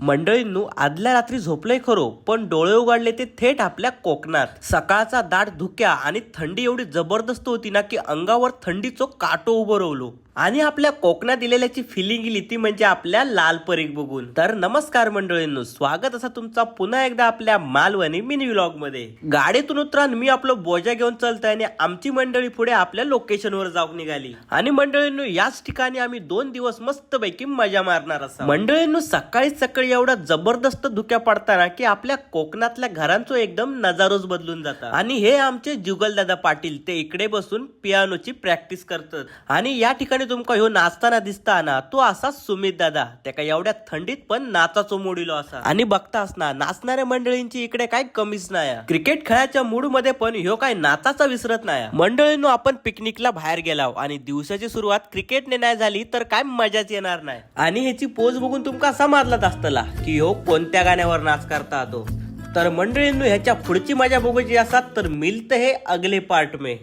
मंडळींनो आदल्या रात्री झोपलंय खरो पण डोळे उघडले ते थेट आपल्या कोकणात. सकाळचा दाट धुक्या आणि थंडी एवढी जबरदस्त होती ना की अंगावर थंडीचो काटो उभं रवलो. आणि आपल्या कोकणात दिलेल्याची फिलिंग गेली ती म्हणजे आपल्या लाल परीख बघून. तर नमस्कार मंडळींनो स्वागत असा तुमचा पुन्हा एकदा आपल्या मालवणी मिनी व्लॉगमध्ये. गाडीतून उतरान मी आपलं बोजा घेऊन चालतोय आणि आमची मंडळी पुढे आपल्या लोकेशनवर जाऊन निघाली. आणि मंडळींनो याच ठिकाणी आम्ही दोन दिवस मस्तपैकी मजा मारणार असा मंडळींनो सकाळी सकाळी एवढा जबरदस्त धुक्या पडताना की आपल्या कोकणातल्या घरांचो एकदम नजारोच बदलून जातात. आणि हे आमचे जुगलदादा पाटील ते इकडे बसून पियानोची प्रॅक्टिस करतात. आणि या ठिकाणी तुमका ह्यो नाचताना दिसता ना तो असा सुमित दादा. त्याका एवढ्या थंडीत पण नाचाचो मोडिलो असा. आणि बघता ना नाचणाऱ्या मंडळींची इकडे काय कमीच नाही क्रिकेट खेळाच्या मूडमध्ये पण ह्यो काय नाचाचा विसरत नाही मंडळींनो आपण पिकनिकला बाहेर गेलाव आणि दिवसाची सुरुवात क्रिकेटने नाही झाली तर काय मजाच येणार नाही. आणि ह्याची पोज बघून तुमका असा असतला की ह्यो कोणत्या गाण्यावर नाच करता तो. तर मंडळींनो ह्याच्या पुढची मजा बघायची असतात तर मिलत हे अगले पार्ट में.